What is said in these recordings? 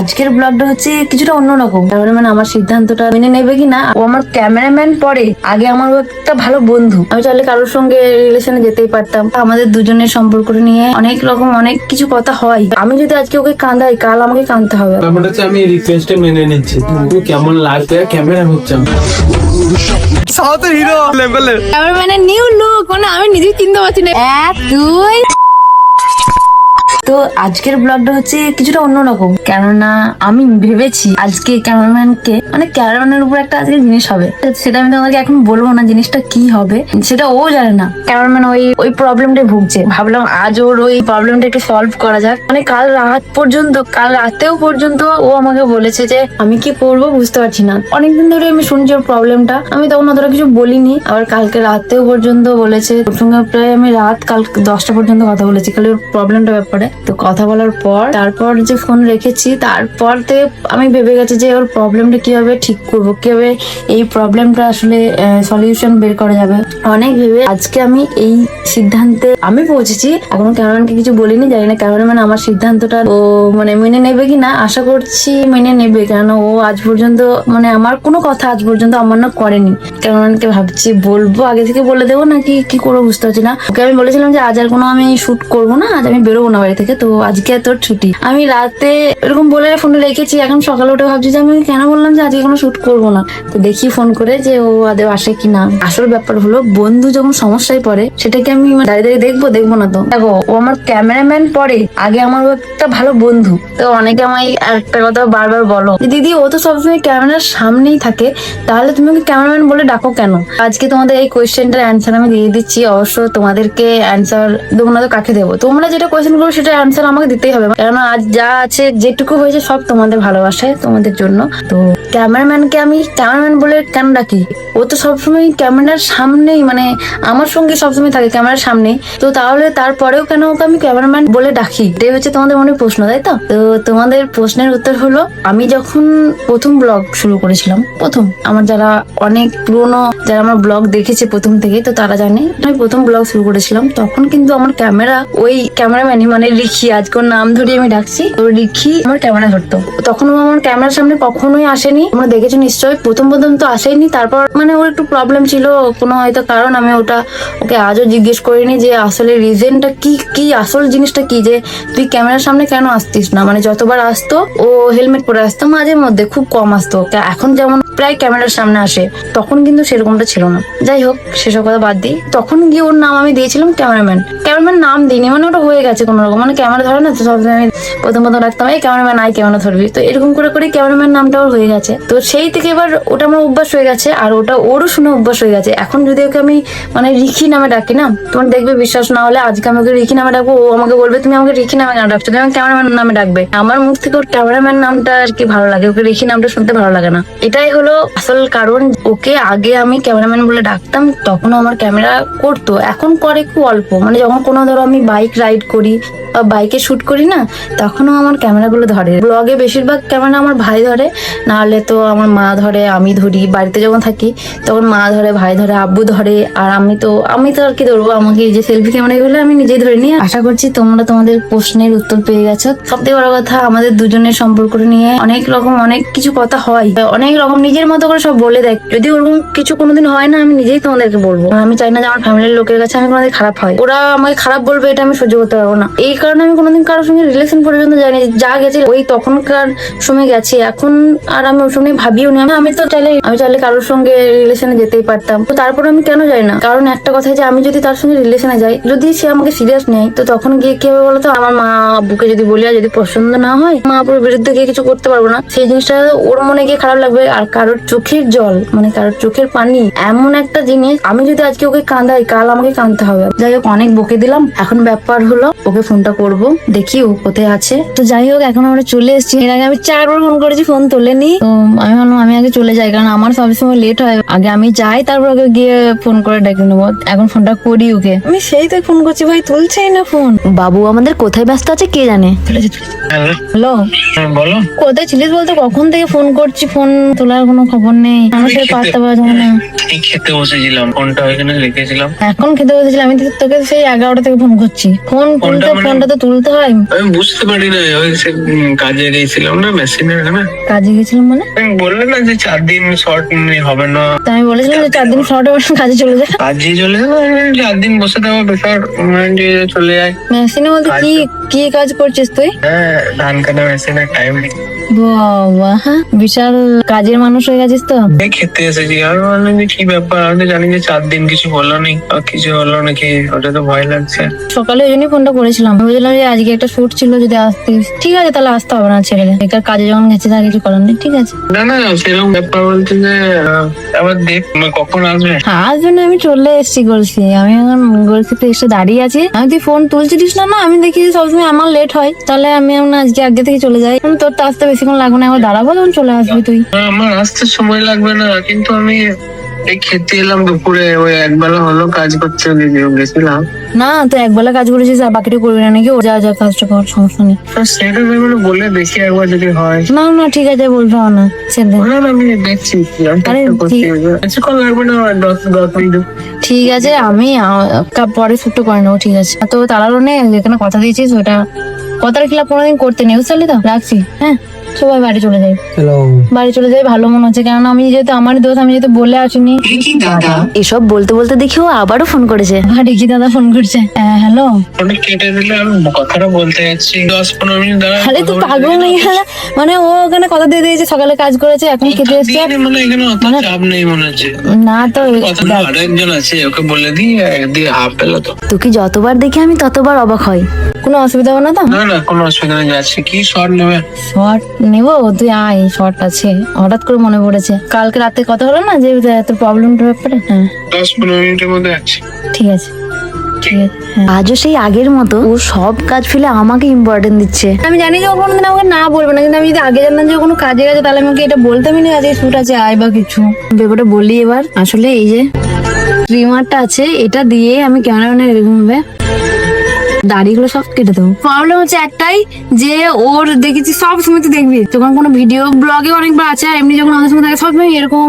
আজকের ব্লগটা হচ্ছে কিছুটা অন্যরকম তারপরে মানে আমার সিদ্ধান্তটা মেনে নেবে কি না? ও আমার ক্যামেরাম্যান পরে আগে আমার ও একটা ভালো বন্ধু। আমি চাইলে কারোর সঙ্গে রিলেশনে যেতেই পারতাম। আমাদের দুজনের সম্পর্ক নিয়ে অনেক রকম অনেক কিছু কথা হয়। আমি যদি আজকে ওকে কান্দাই কাল আমাকে কাঁদতে হবে। ব্যাপারটা হচ্ছে আমি রিকোয়েস্টে মেনে নিচ্ছি। কেমন লাগছে ক্যামেরা হচ্ছে সাউথের হিরো লেভেলের ক্যামেরাম্যানের নিউ লুক মানে আমি নিজেই চিনতে পারছি না। এক দুই। তো আজকের ব্লগটা হচ্ছে কিছুটা অন্যরকম কেননা আমি ভেবেছি আজকে ক্যামেরাম্যানকে মানে ক্যামেরাম্যানের উপর একটা আজকে জিনিস হবে। সেটা আমি তোমাদেরকে এখন বলব না জিনিসটা কি হবে। সেটা ও জানে না। ক্যামেরাম্যান ওই ওই প্রবলেমটা ভুগছে। ভাবলাম আজ ওর ওই প্রবলেমটা একটু সলভ করা যাক। মানে কাল রাত পর্যন্ত, কাল রাতেও পর্যন্ত ও আমাকে বলেছে যে, আমি কি করব বুঝতে পারছি না। অনেকদিন ধরে আমি শুনছি ওর প্রবলেমটা আমি তখন অতটা কিছু বলিনি। আবার কালকে রাতেও পর্যন্ত বলেছে। ওর সঙ্গে প্রায় আমি রাত কাল দশটা পর্যন্ত কথা বলেছি। খালি ওর প্রবলেমটা ব্যাপারে। তো কথা বলার পর, তারপর যে ফোন রেখেছি তারপর থেকে আমি ভেবে গেছি যে ওর প্রবলেমটা কীভাবে ঠিক করব, কীভাবে এই প্রবলেমটা আসলে সলিউশন বের করা যাবে। অনেক ভেবে আজকে আমি এই সিদ্ধান্তে আমি পৌঁছেছি। এখনও ক্যামেরাম্যানকে কিছু বলিনি, জানি না ক্যামেরাম্যান আমার সিদ্ধান্তটা ও মানে মেনে নেবে কি না আশা করছি মেনে নেবে। কেন ও আজ পর্যন্ত মানে আমার কোনো কথা আজ পর্যন্ত অমান্য করেনি। ক্যামেরাম্যানকে ভাবছি, বলব, আগে থেকে বলে দেবো নাকি কি করব বুঝতে পারছি না। ওকে আমি বলেছিলাম যে আজ আর কোনো আমি শুট করব না, আজ আমি বেরোবো না বাড়ি থেকে, তো আজকে তোর ছুটি। আমি রাতে এরকম বলে ফোনে রেখেছি, এখন সকালে উঠে ভাবছি যে আমি কেন বললাম যে আজকে কোনো শ্যুট করব না। তো দেখি ফোন করে যে ও আদেও আসে কি না আসল ব্যাপার হলো, বন্ধু যখন সমস্যায় পড়ে, সেটাকে আমি মানে দাঁড়িয়ে দাঁড়িয়ে দেখব দেখব না তো। দেখো, ও আমার ক্যামেরাম্যান পরে, আগে আমার একটা ভালো বন্ধু। তো অনেকে আমায় একটা কথা বারবার বলো দিদি, ও তো সবসময় ক্যামেরার সামনেই থাকে। তাহলে তুমি ওকে ক্যামেরাম্যান বলে ডাকো কেন? আজকে তোমাদের এই কোয়েশ্চেনটার অ্যান্সার আমি দিয়ে দিচ্ছি। অবশ্য তোমাদেরকে অ্যান্সার দেবো না তো কাকে দেবো? তোমরা যেটা কোয়েশ্চেন করবে সেটা অ্যান্সার আমাকে দিতেই হবে। কারণ আজ যা আছে যেটুকু হয়েছে সব তোমাদের ভালোবাসায় তোমাদের জন্য। তো ক্যামেরাম্যানকে আমি, ক্যামেরাম্যান বলে কেন ডাকি? ও তো সবসময় ক্যামেরার সামনেই মানে আমার সঙ্গে সবসময় থাকে ক্যামেরার সামনেই তো তাহলে তারপরেও কেন ওকে আমি ক্যামেরাম্যান বলে ডাকি? এটাই হচ্ছে তোমাদের মনে প্রশ্ন, তাই তো? তো তোমাদের প্রশ্নের উত্তর হলো, আমি যখন প্রথম ব্লগ শুরু করেছিলাম, প্রথম, আমার যারা অনেক পুরনো, যারা আমার ব্লগ দেখেছে প্রথম থেকে, তো তারা জানে, আমি প্রথম ব্লগ শুরু করেছিলাম, তখন কিন্তু আমার ক্যামেরা, ওই ক্যামেরাম্যানই মানে রিখি আজকের নাম ধরে আমি ডাকছি, তো রিখি আমার ক্যামেরা ধরতো। তখন ও আমার ক্যামেরার সামনে কখনোই আসেনি। তোমরা দেখেছ নিশ্চয়ই, প্রথম প্রথম তো আসেনি, তারপর মানে ওর একটু প্রবলেম ছিল, কোনো হয়তো কারণ, আমি ওটা ওকে আজও জিজ্ঞেস করিনি যে আসলে রিজনটা কি কি আসল জিনিসটা কি যে তুই ক্যামেরার সামনে কেন আসতিস না? মানে যতবার আসতো, ও হেলমেট পরে আসতো, মাঝে মধ্যে খুব কম আসতো এখন যেমন প্রায় ক্যামেরার সামনে আসে, তখন কিন্তু সেরকমটা ছিল না। যাই হোক, সেসব কথা বাদ দিই। তখন গিয়ে ওর নাম আমি দিয়েছিলাম ক্যামেরাম্যান ক্যামেরাম্যান নাম দিইনি মানে ওটা হয়ে গেছে কোনো রকম। মানে ক্যামেরা ধরে না, তো সবসময় আমি প্রথম প্রথম রাখতাম, এই ক্যামেরাম্যান আই ক্যামেরা ধরবি। তো এরকম করে করে ক্যামেরাম্যান নামটা ওর হয়ে গেছে। তো সেই থেকে এবার ওটা আমার অভ্যাস হয়ে গেছে, আর ওটা ওরও শুনে অভ্যাস হয়ে গেছে। এখন যদি ওকে আমি মানে রিখি নামে ডাকি না, তোমার দেখবে বিশ্বাস না হলে আজকে আমি ওকে রিখি নামে ডাকবো, ও আমাকে বলবে, তুমি আমাকে রিখি নামে কেন ডাকছো? তুমি আমাকে ক্যামেরাম্যান নামে ডাকবে। আমার মুখ থেকে ওর ক্যামেরাম্যান নামটা আর কি ভালো লাগে, ওকে রিখি নামটা শুনতে ভালো লাগে না। এটাই হলো আসল কারণ, ওকে আগে আমি ক্যামেরাম্যান বলে ডাকতাম তখনও আমার ক্যামেরা করতো। এখন করে খুব অল্প মানে যখন কোনো ধরো আমি বাইক রাইড করি বা বাইকে শুট করি না, তখনও আমার ক্যামেরাগুলো ধরে। ব্লগে বেশিরভাগ ক্যামেরা আমার ভাই ধরে, নাহলে তো আমার মা ধরে, আমি ধরি, বাড়িতে যখন থাকি তখন মা ধরে, ভাই ধরে, আব্বু ধরে, আর আমি তো আমি তো আর কি ধরবো? আমাকে যে সেলফি ক্যামেরা গুলো আমি নিজেই ধরে নিই। আশা করছি তোমরা তোমাদের প্রশ্নের উত্তর পেয়ে গেছো। সবথেকে বড় কথা, আমাদের দুজনের সম্পর্ক নিয়ে অনেক রকম অনেক কিছু কথা হয়। অনেক রকম নিজের মতো করে সব বলে দেয়। যদি ওরকম কিছু কোনোদিন হয় না, আমি নিজেই তোমাদেরকে বলব। আমি চাই না যে আমার ফ্যামিলির লোকের কাছে আমি কোনোদিন খারাপ হয়। ওরা আমাকে খারাপ বলবে, এটা আমি সহ্য করতে পারব না। এই কারণে আমি কোনোদিন কারোর সঙ্গে রিলেশন পর্যন্ত যাইনি। যা গেছে ওই তখনকার সময় গেছে। এখন আর আমি সঙ্গে ভাবিও না। আমি তো চাইলে, আমি চাইলে কারোর সঙ্গে রিলেশনে যেতেই পারতাম। তো তারপর আমি কেন যাই না? কারণ একটা কথা যে, আমি যদি তার সঙ্গে রিলেশনে যাই, যদি সে আমাকে সিরিয়াস নেয়, তো তখন গিয়ে কি হবে বলতো? আমার মা আব্বুকে যদি বলি, আর যদি পছন্দ না হয়, মা আব্বুর বিরুদ্ধে গিয়ে কিছু করতে পারব না। সেই জিনিসটা ওর মনে গিয়ে খারাপ লাগবে। আর কারোর চোখের জল মানে কারোর চোখের পানি, এমন একটা জিনিস, আমি যদি আজকে ওকে কাঁদাই কাল আমাকে কাঁদতে হবে। যাই হোক, অনেক বকে দিলাম। এখন ব্যাপার হলো, ওকে ফোনটা করব, দেখি ও কোথায় আছে। তো যাই হোক, এখন আমরা চলে এসেছি। এর আগে আমি চারবার ফোন করেছি ফোন তোলেনি। তো আমি ভাবলাম আমি আগে চলে যাই কারণ আমার সবসময় লেট হয়। আগে আমি যাই তারপর ওকে গিয়ে ফোন করে ডেকে নেব। এখন ফোনটা করি ওকে। আমি সেই তো ফোন করছি ভাই তুলছেই না ফোন বাবু আমাদের কোথায় ব্যস্ত আছে কে জানে? হ্যালো। হ্যাঁ, বলো। কোথায় ছিলিস বলতে? কখন থেকে ফোন করছি ফোন তোলার কোনো খবর নেই। আমার সাথে পারতে পারা যাবে না খেতে বসেছিলাম। ফোনটা ওইখানে রেখেছিলাম। এখন খেতে বসেছিলাম। আমি তো তোকে সেই এগারোটা থেকে ফোন করছি। ফোন তুলতে মানে- ফোনটা তো তুলতে হয়। আমি বুঝতে পারি না ওই কাজে গেছিলাম না মেশিনের কাজে গেছিলাম মানে? তুমি বললে না যে চার দিন শর্ট হবে না। তা আমি বলেছিলাম যে চার দিন শর্ট হবে কাজে চলে যায়। কাজে চলে যাব চার দিন বসে থাকো বেকার মানে চলে যায়। মেশিনে বলতে কি কি কাজ করছিস তুই? হ্যাঁ ধান কাটা মেশিনের টাইম বাবা হ্যাঁ? বিশাল কাজের মানুষ হয়ে গেছিস তো। খেতে এসেছি। আমি বললাম যে কি ব্যাপার? আমি তো জানি যে চার দিন কিছু বলল নি কিছু হলো নাকি? ওটা তো ভয় লাগছে। সকালে ওই জন্যই ফোনটা করেছিলাম। বুঝলাম যে আজকে একটা শুট ছিল যদি আসতিস ঠিক আছে তাহলে আসতে হবে না ছেড়ে বেকার কাজে যখন গেছে তার কিছু করার নেই। ঠিক আছে। না না সেরকম ব্যাপার বলতে যে আবার দেখ কখন আসবে? আজ জন্য আমি চলে এসেছি গলসি আমি এখন গলসিতে এসে দাঁড়িয়ে আছি। আমি তুই ফোন তুলছিলিস না না? আমি দেখি সবসময় আমার লেট হয়। তাহলে আমি এখন আজকে আগে থেকে চলে যাই। তোর তো আসতে বেশিক্ষণ লাগবে না। একবার দাঁড়াবো তখন চলে আসবি তুই। আমার আসতে সময় লাগবে না। কিন্তু আমি এই খেতে এলাম দুপুরে ওই একবেলা হলো কাজ করতে গেছিলাম না তো একবেলা কাজ করেছিস আর বাকিটা করবি না নাকি? ও যা যা কাজটা কর সমস্যা নেই। সেটা আমি বলে দেখি একবার যদি হয়। না না ঠিক আছে বলতে হবে না দে। না না, আমি দেখছি আরে, করছি। ঠিক- লাগবে না দশ দশ মিনিট। ঠিক আছে আমি পরে শুটটা করে নেব ঠিক আছে। তো তাড়ারও নেই যেখানে কথা দিয়েছিস ওটা কথার খিলাপ কোনোদিন করতে নেই বুঝতে পারলি তো? রাখছি হ্যাঁ? সবাই বাড়ি চলে যাই হ্যালো বাড়ি চলে যাই ভালো মনে হচ্ছে। কেননা আমি যেহেতু আমার দোষ আমি যেহেতু বলে আসিনি। এসব বলতে বলতে দেখি ও আবারও ফোন করেছে। রিকি দাদা ফোন করছে। হ্যালো কেটে দিলে আমি কথাটা বলতে যাচ্ছি। দশ পনেরো মিনিট দাঁড়া আরে তুই পাগল নেই মানে ও ওখানে কথা দিয়ে দিয়েছে সকালে কাজ করেছে এখন এসছে মানে এখানে অত চাপ নেই মনে হচ্ছে। না তো কথা আরেকজন আছে ওকে বলে দিই একদিন হাফ পেল তো। তোকে যতবার দেখি আমি ততবার অবাক হয় কোনো অসুবিধা হবে না তো? না না কোনো অসুবিধা নেই যাচ্ছে। কি শর্ট নেবে? শর্ট? নেব? তুই আয় শর্ট আছে। হঠাৎ করে মনে পড়েছে। কালকে রাতে কথা হলো না যে তোর প্রবলেমটার ব্যাপারে হ্যাঁ দশ পনেরো মিনিটের মধ্যে আছে। ঠিক আছে। ঠিক আছে। হ্যাঁ। আজও সেই আগের মতো ও সব কাজ ফেলে আমাকে ইম্পর্টেন্ট দিচ্ছে। আমি জানি যে ও কোনোদিন আমাকে না বলবে না কিন্তু আমি যদি আগে জানতাম যে কোনো কাজে গেছে তাহলে আমাকে এটা বলতামই না আজকে শুট আছে আয় বা কিছু। ব্যাপারটা বলি এবার আসলে এই যে ট্রিমারটা আছে এটা দিয়ে আমি ক্যামেরাম্যানের এরকম ভাবে দাড়িগুলো সব কেটে দেবো। প্রবলেম হচ্ছে একটাই যে ওর দেখেছি সব সময় তুই দেখবি। যখন কোনো ভিডিও ব্লগে অনেকবার আছে এমনি যখন আমাদের সময় থাকে সবসময় এরকম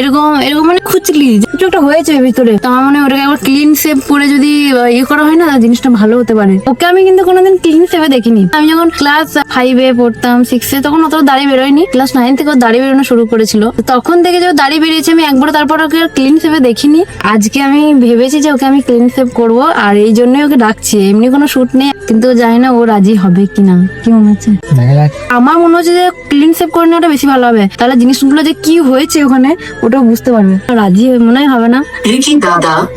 এরকম এরকম মানে খুচলি। কিছু একটা হয়েছে ভিতরে। তো আমার মনে ওটাকে একবার ক্লিন সেভ করে যদি ইয়ে করা হয় না জিনিসটা ভালো হতে পারে। ওকে আমি কিন্তু কোনোদিন ক্লিন সেভে দেখিনি। আমি যখন ক্লাস ফাইভে পড়তাম সিক্সে তখন অত দাড়ি বেরোয়নি। ক্লাস নাইন থেকে দাড়ি বেরোনো শুরু করেছিল। তখন থেকে যে দাড়ি বেরিয়েছে, আমি একবার তারপর ওকে ক্লিন সেভে দেখিনি। আজকে আমি ভেবেছি যে ওকে আমি ক্লিন সেভ করব, আর এই জন্যই ওকে ডাকছি। এমনি কোনো শুট নেই কিন্তু জানি না ও রাজি হবে কিনা কি মনে হচ্ছে আমার মনে হচ্ছে যে ক্লিন সেভ করে নেওয়াটা বেশি ভালো হবে। তাহলে জিনিসগুলো যে কি হয়েছে ওখানে ওটাও বুঝতে পারবে। রাজি মনে হয় হবে না?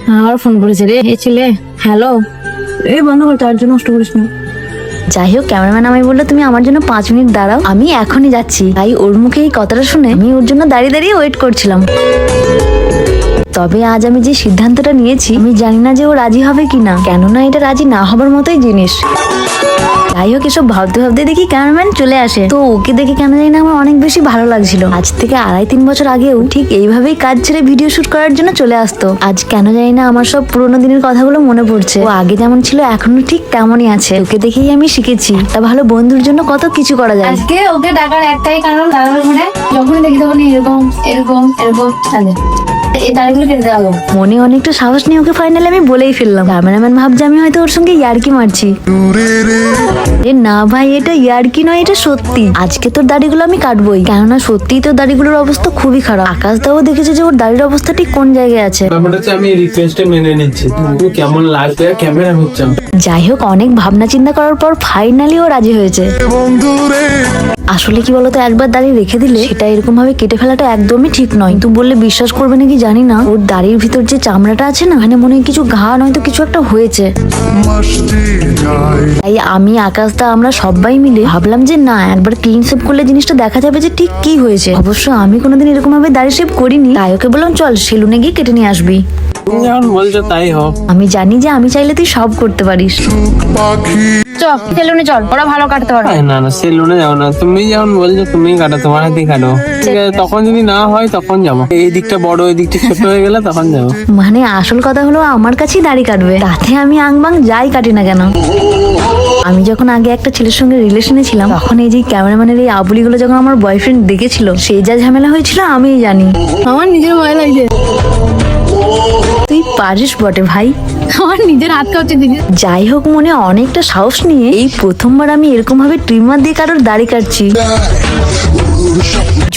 হ্যাঁ, আবার ফোন করেছে রে। এ ছেলে হ্যালো এই বন্ধ কর তার জন্য নষ্ট করিস না। যাই হোক ক্যামেরাম্যান আমি বলল তুমি আমার জন্য পাঁচ মিনিট দাঁড়াও আমি এখনই যাচ্ছি। তাই ওর মুখে এই কথাটা শুনে আমি ওর জন্য দাঁড়িয়ে দাঁড়িয়ে ওয়েট করছিলাম। তবে আজ আমি যে সিদ্ধান্তটা নিয়েছি, আমি জানি না যে ও রাজি হবে কিনা। কেননা এটা রাজি না হবার মতোই জিনিস। যাই হোক, এসব ভাবতে ভাবতে দেখি ক্যামেরাম্যান চলে আসে। তো ওকে দেখে কেন জানি না আমার অনেক বেশি ভালো লাগছিল। আজ থেকে আড়াই তিন বছর আগেও ঠিক এইভাবেই কাজ ছেড়ে ভিডিও শুট করার জন্য চলে আসতো। আজ কেন জানি না আমার সব পুরোনো দিনের কথাগুলো মনে পড়ছে। ও আগে যেমন ছিল, এখনও ঠিক তেমনই আছে। ওকে দেখেই আমি শিখেছি। তা ভালো বন্ধুর জন্য কত কিছু করা যায়। আজকে ওকে ডাকার একটাই কারণ ঘরে যখনই দেখি তখন এরকম এরকম এরকম এই দাড়িগুলো কেটে দেওয়া হোক। মনে অনেকটা সাহস নিয়ে ওকে ফাইনালি আমি বলেই ফেললাম। ক্যামেরাম্যান ভাবছে আমি হয়তো ওর সঙ্গে ইয়ার্কি মারছি। এ না ভাই এটা ইয়ার্কি নয় এটা সত্যি। আজকে তোর দাড়িগুলো আমি কাটবোই। কেননা সত্যিই তোর দাড়িগুলোর অবস্থা খুবই খারাপ। আকাশ দাও দেখেছে যে ওর দাড়ির অবস্থা ঠিক কোন জায়গায় আছে। আমি রিকোয়েস্টে মেনে নিচ্ছি। কেমন লাগবে? ক্যামেরা হচ্ছে। যাই হোক অনেক ভাবনা চিন্তা করার পর ফাইনালি ও রাজি হয়েছে। আসলে কি বলতো একবার দাড়ি রেখে দিলে সেটা এরকম ভাবে কেটে ফেলাটা একদমই ঠিক নয়। কিন্তু বললে বিশ্বাস করবে নাকি জানি না ওর দাড়ির ভিতর যে চামড়াটা আছে না ওখানে মনে হয় কিছু ঘা নয়তো কিছু একটা হয়েছে। তাই আমি আকাশদা আমরা সবাই মিলে ভাবলাম যে না একবার ক্লিন শেপ করলে জিনিসটা দেখা যাবে যে ঠিক কি হয়েছে। অবশ্য আমি কোনোদিন এরকম ভাবে দাড়ি শেপ করিনি তাই ওকে বললাম চল সেলুনে গিয়ে কেটে নিয়ে আসবি। যখন বলছো তাই হোক। আমি জানি যে আমি চাইলে তুই সব করতে পারিস। চল সেলুনে চল ওরা ভালো কাটতে পারবে। না না সেলুনে যাও না। তুমি যখন বলছো তুমি কাটো তোমার হাতেই কাটো। ঠিক আছে তখন যদি না হয় তখন যাব। এই দিকটা বড় এই দিকটা ছোট হয়ে গেলে তখন যাব। মানে আসল কথা হলো আমার কাছেই দাড়ি কাটবে। তাতে আমি আংবাং যাই কাটি না কেন? আমি যখন আগে একটা ছেলের সঙ্গে রিলেশনে ছিলাম তখন এই যে ক্যামেরাম্যানের এই আবুলিগুলো যখন আমার বয়ফ্রেন্ড দেখেছিল সেই যা ঝামেলা হয়েছিল আমিই জানি। আমার নিজের ভয় লাগছে। তুই পারিস বটে ভাই। আমার নিজের হাত দিদি যাই হোক মনে অনেকটা সাহস নিয়ে এই প্রথমবার আমি এরকম ভাবে ট্রিমার দিয়ে কারোর দাড়ি কাটছি।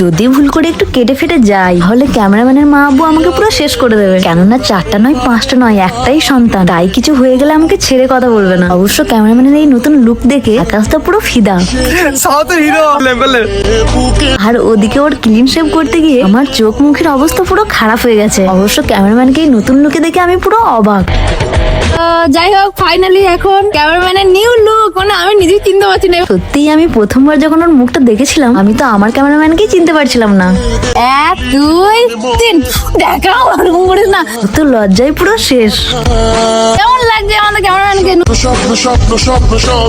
যদি ভুল করে একটু কেটে ফেটে যাই তাহলে ক্যামেরাম্যানের মা আব্বু আমাকে পুরো শেষ করে দেবে। কেননা চারটা নয় পাঁচটা নয় একটাই সন্তান। তাই কিছু হয়ে গেলে আমাকে ছেড়ে কথা বলবে না। অবশ্য ক্যামেরাম্যানের এই নতুন লুক দেখে আকাশটা পুরো ফিদা। আর ওদিকে ওর ক্লিন শেভ করতে গিয়ে আমার চোখ মুখের অবস্থা পুরো খারাপ হয়ে গেছে। অবশ্য ক্যামেরাম্যানকে এই নতুন লুকে দেখে আমি পুরো অবাক। যাই হোক ফাইনালি এখন ক্যামেরাম্যানের নিউ লুক মানে আমি নিজেই চিনতে পারছি না। সত্যিই আমি প্রথমবার যখন ওর মুখটা দেখেছিলাম আমি তো আমার ক্যামেরাম্যানকেই চিনতে পারছিলাম না। এক দুই তিন। দেখাও ওরকম করিস না। তো লজ্জায় পুরো শেষ। কেমন লাগছে আমাদের ক্যামেরাম্যানকে?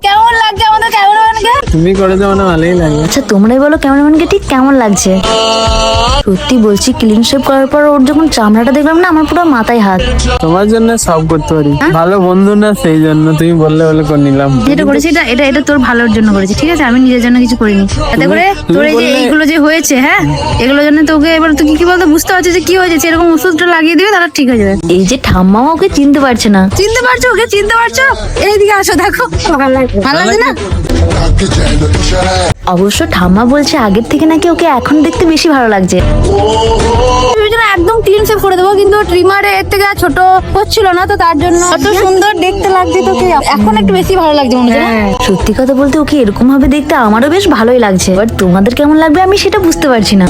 কেমন লাগছে আমাদের ক্যামেরাম্যানকে? তুমি করে দেবো না ভালোই লাগে। আচ্ছা তোমরাই বলো ক্যামেরাম্যানকে ঠিক কেমন লাগছে? সত্যি বলছি ক্লিন শেভ করার পর ওর যখন চামড়াটা দেখলাম না আমার পুরো মাথায় হাত। তোমার জন্য সব করতে পারি। ভালো বন্ধু না সেই জন্য তুমি বললে বলে করে নিলাম। যেটা করেছি এটা এটা এটা তোর ভালোর জন্য করেছি। ঠিক আছে আমি নিজের জন্য কিছু করিনি। তাতে করে তোর এই যে এইগুলো যে হয়েছে হ্যাঁ? এগুলোর জন্য তোকে এবার তুই কি বলতো বুঝতে পারছিস যে কি হয়েছে সেরকম ওষুধটা লাগিয়ে দিবে তাহলে ঠিক হয়ে যাবে। এই যে ঠাম্মা ওকে চিনতে পারছে না। চিনতে পারছ ওকে? চিনতে পারছ? এইদিকে আসো দেখো। ভালো লাগছে ভালো লাগছে। না অবশ্য ঠাম্মা বলছে আগের থেকে নাকি ওকে এখন দেখতে বেশি ভালো লাগছে। একদম ক্লিন সেভ করে দেবো কিন্তু ট্রিমারে এর থেকে ছোট হচ্ছিল না তো তার জন্য এত সুন্দর দেখতে লাগছে তোকে। এখন একটু বেশি ভালো লাগছে মনে হচ্ছে সত্যি কথা বলতে ওকে এরকম ভাবে দেখতে আমারও বেশ ভালোই লাগছে বাট তোমাদের কেমন লাগবে আমি সেটা বুঝতে পারছি না।